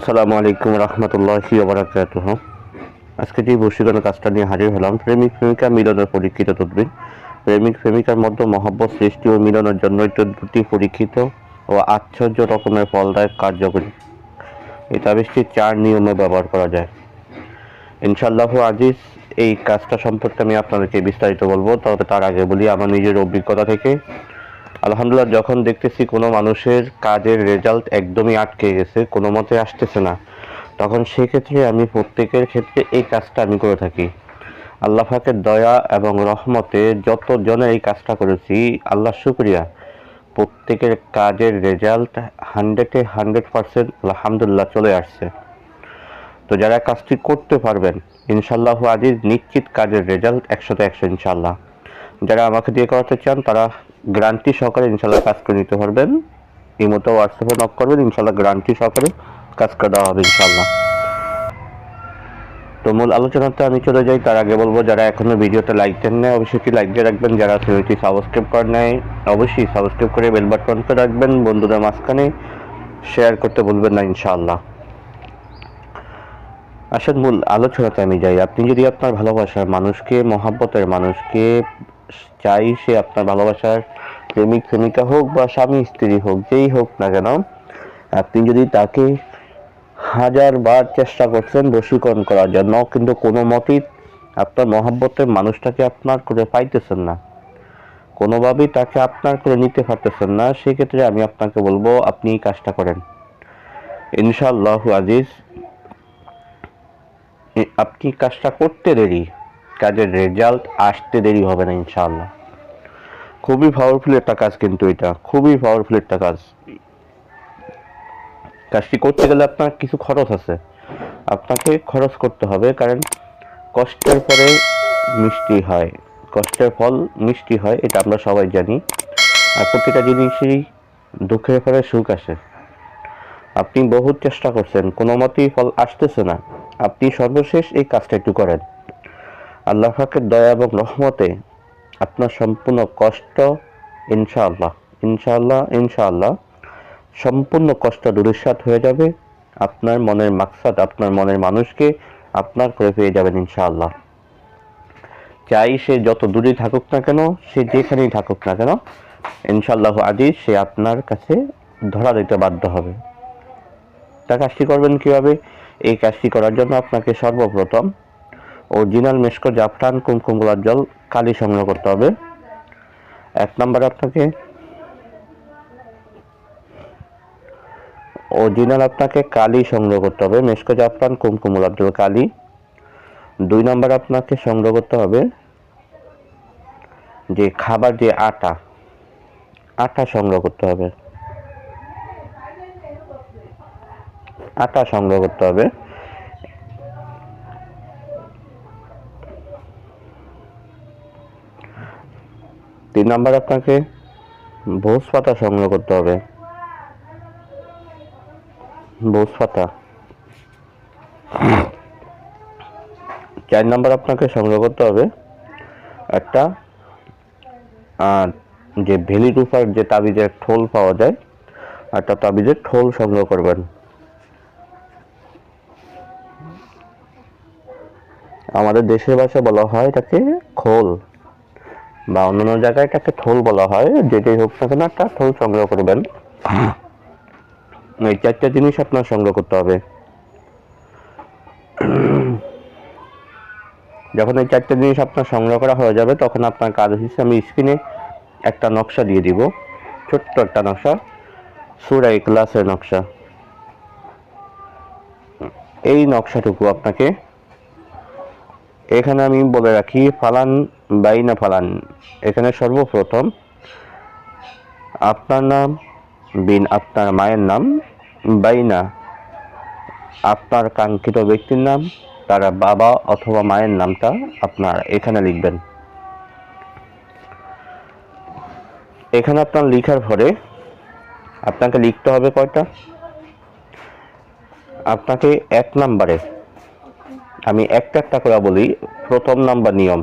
আসসালামু আলাইকুম রহমতুল্লাহি ওবরাকাত আজকে যে বসীকরণ কাজটা নিয়ে হাজির হলাম, প্রেমিক, প্রেমিকা মিলনের পরীক্ষিত তদবির। প্রেমিক, প্রেমিকার মধ্যে মহব্বত সৃষ্টি ও মিলনের জন্য তদবিরটি পরীক্ষিত ও আশ্চর্য রকমের ফলদায়ক কার্যকরী। এই তাবিজটি চার নিয়মে ব্যবহার করা যায়। ইনশাল্লাহ আজিজ, এই কাজটা সম্পর্কে আমি আপনাদেরকে বিস্তারিত বলব, তবে তার আগে বলি, আমার নিজের অভিজ্ঞতা থেকে আলহামদুলিল্লাহ, যখন দেখতেছি কোনো মানুষের কাজের রেজাল্ট একদমই আটকে গেছে, কোনো মতে আসতেছে না, তখন সেক্ষেত্রে আমি প্রত্যেকের ক্ষেত্রে এই কাজটা আমি করে থাকি। আল্লাহ পাকের দয়া এবং রহমতে যত জনে এই কাজটা করেছি, আল্লাহ শুক্রিয়া। প্রত্যেকের কাজের রেজাল্ট হান্ড্রেডে হান্ড্রেড পারসেন্ট আলহামদুলিল্লাহ চলে আসছে। তো যারা কাজটি করতে পারবেন ইনশাল্লাহ আজিজ নিশ্চিত কাজের রেজাল্ট একশোতে একশো ইনশাল্লাহ যারা আমাকে দিয়ে করাতে চান, তারা গ্যারান্টি সহকারে ইনশাল্লাহ কাজ করে নিতে পারবেন। এই মতো হোয়াটসঅ্যাপে নক করবেন ইনশাল্লাহ গ্যারান্টি সহকারে কাজ করে দেওয়া হবে ইনশাল্লাহ তো মূল আলোচনাতে আমি চলে যাই, তার আগে বলব, যারা এখনও ভিডিওতে লাইক দেন না অবশ্যই কি লাইক দিয়ে রাখবেন। যারা চ্যানেলটি সাবস্ক্রাইব করেন নাই, অবশ্যই সাবস্ক্রাইব করে বেল বাটন করে রাখবেন। বন্ধুদের মাঝখানে শেয়ার করতে বলবেন না ইনশাআল্লাহ। আসল মূল আলোচনাতে আমি যাই। আপনি যদি আপনার ভালোবাসার মানুষকে, মহাব্বতের মানুষকে চাই সে আপনার ভালোবাসার প্রেমিক, প্রেমিকা হোক বা স্বামী, স্ত্রী হোক, যেই হোক না কেন, আপনি যদি তাকে হাজার বার চেষ্টা করছেন বশীকরণ করার জন্য, কিন্তু কোনো মতেই আপনার মহাব্বতের মানুষটাকে আপনার করে পাইতেছেন না। কোনোভাবেই তাকে আপনার করে নিতে পারতেছেন না, সেক্ষেত্রে আমি আপনাকে বলব, আপনি এই কাজটা করেন। ইনশাআল্লাহ আজিজ আপনি কাজটা করতে দেরি। কাজের রেজাল্ট আসতে দেরি হবে না, ইনশাআল্লাহ। খুবই পাওয়ারফুল একটা কাজ কিন্তু এটা, খুবই পাওয়ারফুল একটা কাজ। কাজটি করতে গেলে আপনার কিছু খরচ আছে। আপনাকে খরচ করতে হবে, কারণ কষ্টের পরে মিষ্টি হয়। কষ্টের ফল মিষ্টি হয়, এটা আমরা সবাই জানি। আর প্রতিটা জিনিসই দুঃখের পরে সুখ আসে। আপনি বহুত চেষ্টা করছেন কোনো মতেই ফল আসতেছে না। আপনি সর্বশেষ এই কাজটা একটু করেন। আল্লাহ পাকের দয়া এবং রহমতে আপনার সম্পূর্ণ কষ্ট, ইনশাআল্লাহ ইনশাআল্লাহ ইনশাআল্লাহ, সম্পূর্ণ কষ্ট দুরুসাত হয়ে যাবে। আপনার মনের মাকসাদ, আপনার মনের মানুষকে আপনার করে পেয়ে যাবেন ইনশাআল্লাহ। চাই সে যত দূরে থাকুক না কেন, সে যেখানেই থাকুক না কেন, ইনশাআল্লাহ আদি সে আপনার কাছে ধরা দিতে বাধ্য হবে। তা কাজটি করবেন কীভাবে? এই কাজটি করার জন্য আপনাকে সর্বপ্রথম অরিজিনাল মেশকো জাফরান কুমকুম গোলাপ জল কালি সংগ্রহ করতে হবে। এক নম্বরে আপনাকে অরিজিনাল আপনাকে কালি সংগ্রহ করতে হবে। মেশকো জাফরান কুমকুম গোলাপ জল কালি। দুই নম্বর আপনাকে সংগ্রহ করতে হবে যে খাবার যে আটা আটা সংগ্রহ করতে হবে। আটা সংগ্রহ করতে হবে। তিন নাম্বার আপনাকে ভোজ পাতা সংগ্রহ করতে হবে। ভোজ পাতা। চার নাম্বার আপনাকে সংগ্রহ করতে হবে একটা যে ভেলি রুফার যে তাবিজের ঠোল পাওয়া যায়, একটা তাবিজের ঠোল সংগ্রহ করবেন। আমাদের দেশের ভাষা বলা হয় এটাকে খোল। বা অন্যান্য জায়গায় এটাকে থোল বলা হয় যেটাই হোক না কেন একটা থোল সংগ্রহ করবেন। এই চারটা জিনিস আপনার সংগ্রহ করতে হবে। যখন এই চারটে জিনিস আপনার সংগ্রহ করা হয়ে যাবে, তখন আপনার কাজ হিসেবে আমি স্ক্রিনে একটা নকশা দিয়ে দিব। ছোট্ট একটা নকশা, সুরাই ক্লাসের নকশা। এই নকশাটুকু আপনাকে এখানে আমি বলে রাখি ফালান বাইনা ফালান। এখানে সর্বপ্রথম আপনার নাম বিন আপনার মায়ের নাম, বাইনা আপনার কাঙ্ক্ষিত ব্যক্তির নাম, তার বাবা অথবা মায়ের নামটা আপনার এখানে লিখবেন। এখানে আপনার লিখার পরে আপনাকে লিখতে হবে কয়টা? আপনাকে এক নাম্বারে আমি একটা একটা করে বলি, প্রথম নাম্বার নিয়ম।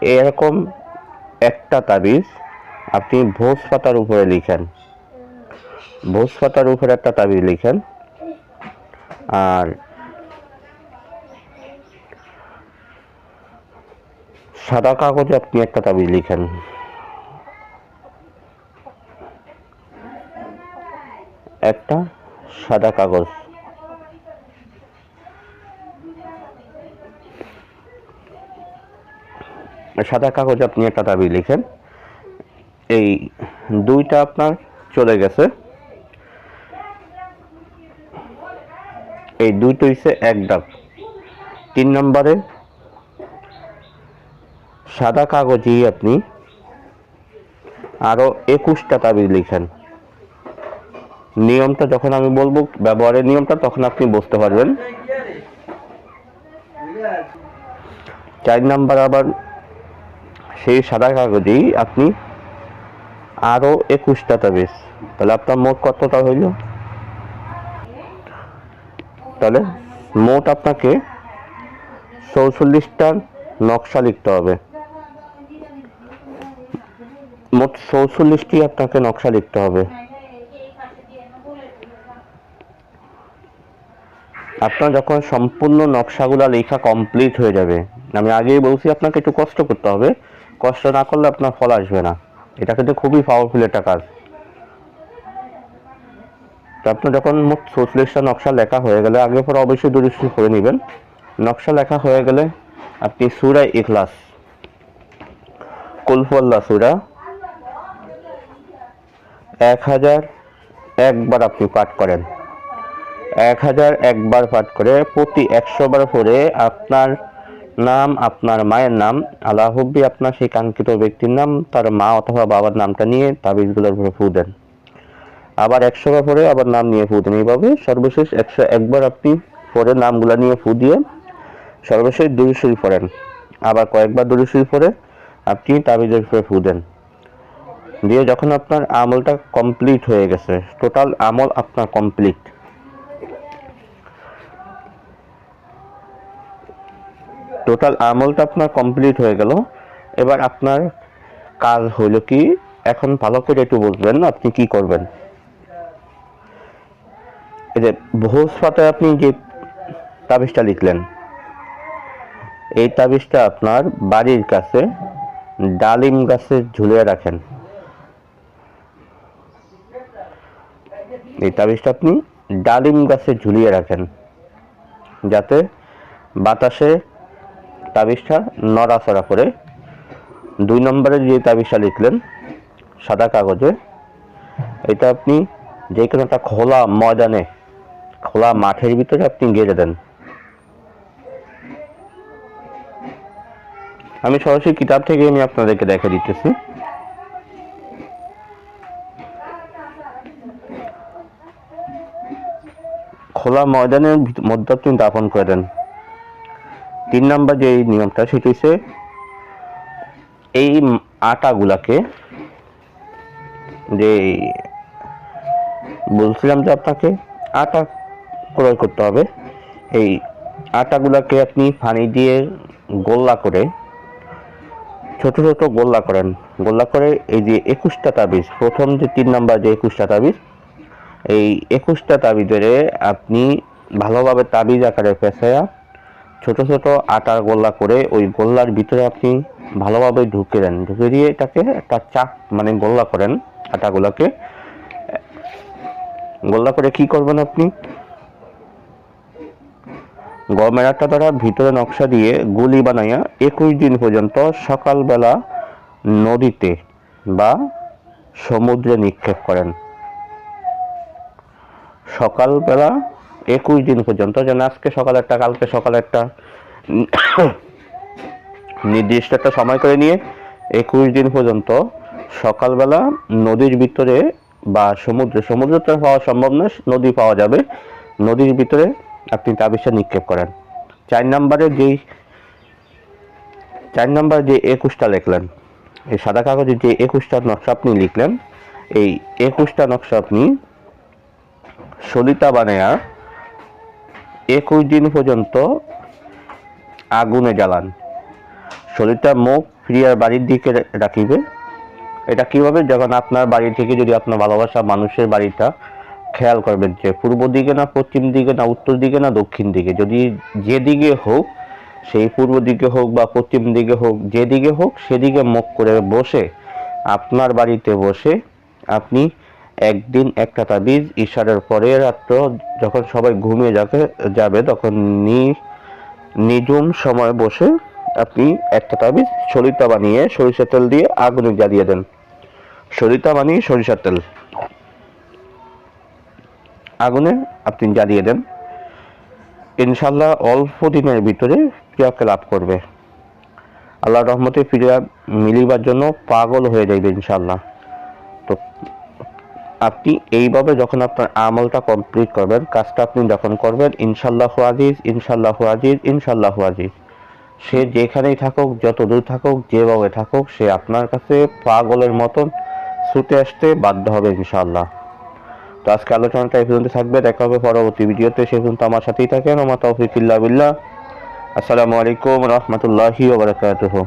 এরকম একটা তাবিজ আপনি ভোজ পাতার উপরে লিখেন। ভোজ পাতার উপরে একটা তাবিজ লিখেন। আর সাদা কাগজে আপনি একটা তাবিজ লিখেন। একটা সাদা কাগজ। সাদা কাগজ আপনি একটা দাবি লিখেন। এই দুইটা আপনার চলে গেছে। এই দুইটো হচ্ছে এক ডাব তিন নম্বরে সাদা কাগজেই আপনি আরও একুশটা তাবিজ লিখেন। নিয়মটা যখন আমি বলব, ব্যবহারের নিয়মটা তখন আপনি বুঝতে পারবেন। চার নাম্বার আবার সেই সাদা কাগজেই আপনি আরও একুশটা তাবিজ তাহলে আপনার মোট কতটা হইল? তাহলে মোট আপনাকে চৌচল্লিশটা নকশা লিখতে হবে। মোট চৌচল্লিশটি আপনাকে নকশা লিখতে হবে। আপনার যখন সম্পূর্ণ নকশাগুলা লেখা কমপ্লিট হয়ে যাবে, আমি আগেই বলছি আপনাকে একটু কষ্ট করতে হবে। কষ্ট না করলে আপনার ফল আসবে না। এটা কিন্তু খুবই পাওয়ারফুল একটা কাজ। তো আপনার যখন মোট চৌচল্লিশটা নকশা লেখা হয়ে গেলে, আগে পরে অবশ্যই দুরুস্তি করে নেবেন। নকশা লেখা হয়ে গেলে আপনি সুরা ইখলাস কুলফল্লা সুরা, এক হাজার একবার আপনি পাঠ করেন। এক হাজার একবার পাঠ করে প্রতি একশো বার পরে আপনার নাম, আপনার মায়ের নাম আল্লাহব্বি আপনার সেই কাঙ্ক্ষিত ব্যক্তির নাম, তার মা অথবা বাবার নামটা নিয়ে তাবিজগুলোর উপরে ফু দেন। আবার একশো বার পরে আবার নাম নিয়ে ফু দেন। এইভাবে সর্বশেষ একশো একবার আপনি পরে নামগুলা নিয়ে ফু দিয়ে সর্বশেষ দুরুশরীফ পড়েন। আবার কয়েকবার দুরুশরীফ পরে আপনি তাবিজের উপরে ফু দেন। দিয়ে যখন আপনার আমলটা কমপ্লিট হয়ে গেছে টোটাল আমল আপনার কমপ্লিট টোটাল আমলটা আপনার কমপ্লিট হয়ে গেল। এবার আপনার কাজ হইল কি, এখন ভালো করে একটু বুঝবেন আপনি কি করবেন। এই যে ভোজ পাতায় আপনি যে তাবিজটা লিখলেন, এই তাবিজটা আপনার বাড়ির কাছে ডালিম গাছে ঝুলিয়ে রাখেন। এই তাবিজটা আপনি ডালিম গাছে ঝুলিয়ে রাখেন, যাতে বাতাসে তাবিজটা নড়াচড়া করে দুই নম্বরে যে তাবিজটা লিখলেন, সাদা কাগজে, এটা আপনি যে কোনো একটা খোলা ময়দানে, খোলা মাঠের ভিতরে আপনি গেড়ে দেন। আমি সরাসরি কিতাব থেকে আমি আপনাদেরকে দেখে দিতেছি। খোলা ময়দানের মধ্যে আপনি দাপন করে দেন। তিন নাম্বার যে নিয়মটা, সেটা হচ্ছে এই আটাগুলাকে যে বলছিলাম যে আপনাকে, আটা ক্রয় করতে হবে। এই আটাগুলাকে আপনি পানি দিয়ে গোল্লা করে, ছোট ছোট গোল্লা করেন। গোল্লা করে এই যে একুশটা তাবিজ, প্রথম যে তিন নাম্বার যে একুশটা তাবিজ, এই একুশটা তাবিজের আপনি ভালোভাবে তাবিজ আকারে পেঁচায়া ছোট ছোট আটার গোল্লা করে ওই গোল্লার ভিতরে আপনি ভালোভাবে ঢুকে দেন। ঢুকে দিয়ে এটাকে একটা চাপ মানে গোল্লা করেন আটাগুলোকে। গোল্লা করে কি করবেন আপনি? গমের আটা দ্বারা ভিতরে নকশা দিয়ে গুলি বানাইয়া একুশ দিন পর্যন্ত সকালবেলা নদীতে বা সমুদ্রে নিক্ষেপ করেন। সকালবেলা একুশ দিন পর্যন্ত যেন আজকে সকাল একটা, কালকে সকাল একটা। নির্দিষ্ট একটা সময় করে নিয়ে একুশ দিন পর্যন্ত সকালবেলা নদীর ভিতরে বা সমুদ্রে সমুদ্র তো পাওয়া সম্ভব না নদী পাওয়া যাবে। নদীর ভিতরে আপনি তাবিজটা নিক্ষেপ করেন। চার নম্বরে যেই চার নম্বর যে একুশটা লিখলেন, এই সাদা কাগজে যে একুশটা নকশা আপনি লিখলেন, এই একুশটা নকশা আপনি সলিতা বানায়া একুশ দিন পর্যন্ত আগুনে জ্বালান। শরীরটা মুখ ফিরিয়ার বাড়ির দিকে রাখিবে। এটা কীভাবে? যখন আপনার বাড়ি থেকে যদি আপনার ভালোবাসা মানুষের বাড়িটা খেয়াল করবেন যে পূর্ব দিকে না, পশ্চিম দিকে না, উত্তর দিকে না, দক্ষিণ দিকে, যদি যেদিকে হোক, সেই পূর্ব দিকে হোক বা পশ্চিম দিকে হোক যেদিকে হোক, সেদিকে মুখ করে বসে আপনার বাড়িতে বসে আপনি একদিন একটা তাবিজ ঈশারের পরে রাত্র যখন সবাই ঘুমিয়ে যাবে যাবে, তখন নিজুম সময় বসে আপনি একটা তাবিজ, সরিতা বানিয়ে সরিষার তেল দিয়ে আগুনে জ্বালিয়ে দেন। সরিতা বানিয়ে সরিষার তেল। আগুনে আপনি জ্বালিয়ে দেন। ইনশাল্লাহ অল্প দিনের ভিতরে প্রিয়াকে লাভ করবে। আল্লাহ রহমতে ফিরিয়া মিলিবার জন্য পাগল হয়ে যাইবে ইনশাল্লাহ আপনি এইভাবে যখন আপনার আমলটা কমপ্লিট করবেন, কাজটা আপনি যখন করবেন ইনশাল্লাহ আজিজ ইনশাল্লাহ আজিজ ইনশাল্লাহ আজিজ। সে যেখানেই থাকুক যত দূর থাকুক, যেভাবে থাকুক, সে আপনার কাছে পাগলের মতন ছুটে আসতে বাধ্য হবে ইনশাল্লাহ তো আজকে আলোচনাটা এই পর্যন্ত থাকবে, দেখা হবে পরবর্তী ভিডিওতে। সে পর্যন্ত আমার সাথেই থাকেন আমার তৌফিক ইল্লা বিল্লাহ। আসসালামু আলাইকুম রহমতুল্লাহি ওবরাকাতুহু